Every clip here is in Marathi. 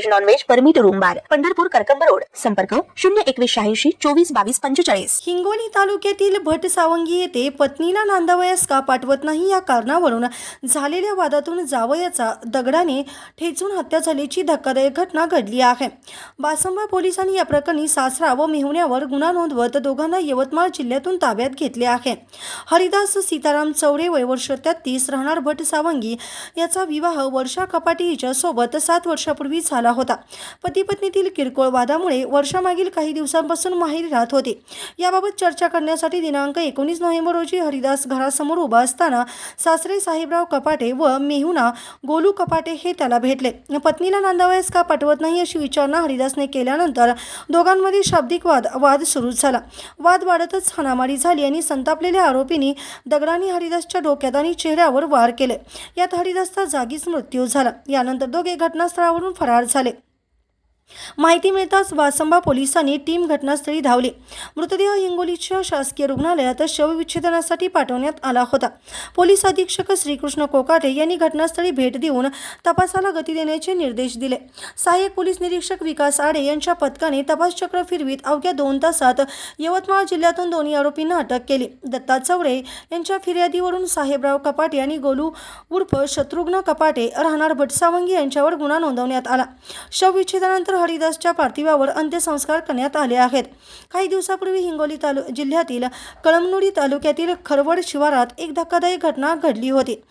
veg non veg permit room bar Pandharpur Karkamb road. संपर्क शून्य एकवीस शहाऐंशी चोवीस बावीस पंचेचाळीस. हिंगोली तालुक्यातील भट सावंगी येथे पत्नीला नांदावयास का पाठवत नाही या कारणावरून झालेल्या वादातून जावयाचा दगडाने ठेचून हत्या झाल्याची धक्कादायक घटना घडली आहे. बासंबा पोलिसांनी या प्रकरणी सासरा व मेहुण्यावर गुन्हा नोंदवत दोघांना यवतमाळ जिल्ह्यातून ताब्यात घेतले आहे. हरिदास सीताराम चौरे वय वर्ष तेहतीस राहणार भट सावंगी याचा विवाह वर्षा कपाटी हिच्यासोबत सात वर्षापूर्वी झाला होता. पती पत्नीतील किरकोळ वादामुळे वर्षामागील काही दिवसांपासून माहेरी राहत होते. याबाबत चर्चा करण्यासाठी दिनांक एकोणीस नोव्हेंबर रोजी हरिदास घरासमोर उभा असताना सासरे साहेबराव कपाटे व मेहुना गोलू कपाटे हे त्याला भेटले. पत्नीला नांदावयास का पाठवत नाही अशी विचारणा हरिदासने केल्यानंतर दोघांमध्ये शाब्दिक वाद वाद सुरू झाला. वाद वाढतच हाणामारी झाली आणि संतापलेल्या आरोपींनी दगडाने हरिदासच्या डोक्यात आणि चेहऱ्यावर वार केले. यात हरिदासचा जागीच मृत्यू झाला. यानंतर दोघे घटनास्थळावरून फरार झाले. fallait. माहिती मिळताच वासंबा पोलिसांनी टीम घटनास्थळी धावली. मृतदेह हिंगोलीच्या शासकीय रुग्णालयात शवविच्छेदनासाठी पाठवण्यात आला होता. पोलीस अधीक्षक श्रीकृष्ण कोकाटे यांनी घटनास्थळी भेट देऊन तपासाला गती देण्याचे निर्देश दिले. सहाय्यक पोलीस निरीक्षक विकास आडे यांच्या पथकाने तपासचक्र फिरवीत अवघ्या दोन तासात यवतमाळ जिल्ह्यातून दोन्ही आरोपींना अटक केली. दत्ता चौरे यांच्या फिर्यादीवरून साहेबराव कपाटे आणि गोलू उर्फ शत्रुघ्न कपाटे राहणार भटसावंगी यांच्यावर गुन्हा नोंदवण्यात आला. शवविच्छेदनानंतर हरिदासच्या पार्थिवावर अंत्यसंस्कार करण्यात आले आहेत. काही दिवसापूर्वी हिंगोली तालु जिल्ह्यातील कळमनुरी तालुक्यातील खरवड शिवारात एक धक्कादायक घटना घडली होती.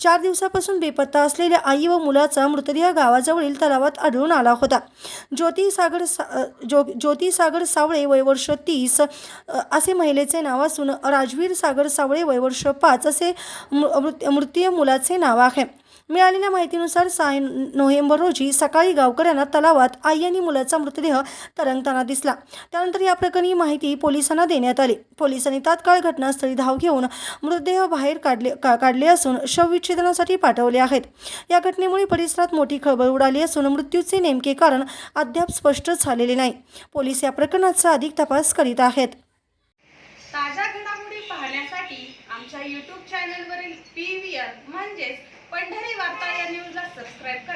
चार दिवसापासून बेपत्ता असलेल्या आई व मुलाचा मृतदेह गावाजवळील तलावात आढळून आला होता. ज्योती सागर सा जो ज्योती सागर सावळे वयवर्ष तीस असे महिलेचे नाव असून राजवीर सागर सावळे वयवर्ष पाच असे मृ- मुलाचे नाव आहे. मिळालेल्या माहितीनुसार सहा नोव्हेंबर रोजी सकाळी गावकऱ्यांना तलावात आई आणि मुलाचा मृतदेह तरंगताना दिसला. त्यानंतर या प्रकरणी माहिती पोलिसांना देण्यात आली. पोलिसांनी तात्काळ घटनास्थळी धाव घेऊन मृतदेह बाहेर काढले का काढले असून शवविच्छेदनासाठी पाठवले आहेत. या घटनेमुळे परिसरात मोठी खळबळ उडाली असून मृत्यूचे नेमके कारण अद्याप स्पष्ट झालेले नाही. पोलीस या प्रकरणाचा अधिक तपास करीत आहेत. ताज्या घडामोडी पाहण्यासाठी आमच्या यूट्यूब चॅनलवरील पी व्ही आर म्हणजेच पंढरी वार्ता या न्यूजला सबस्क्राईब करा.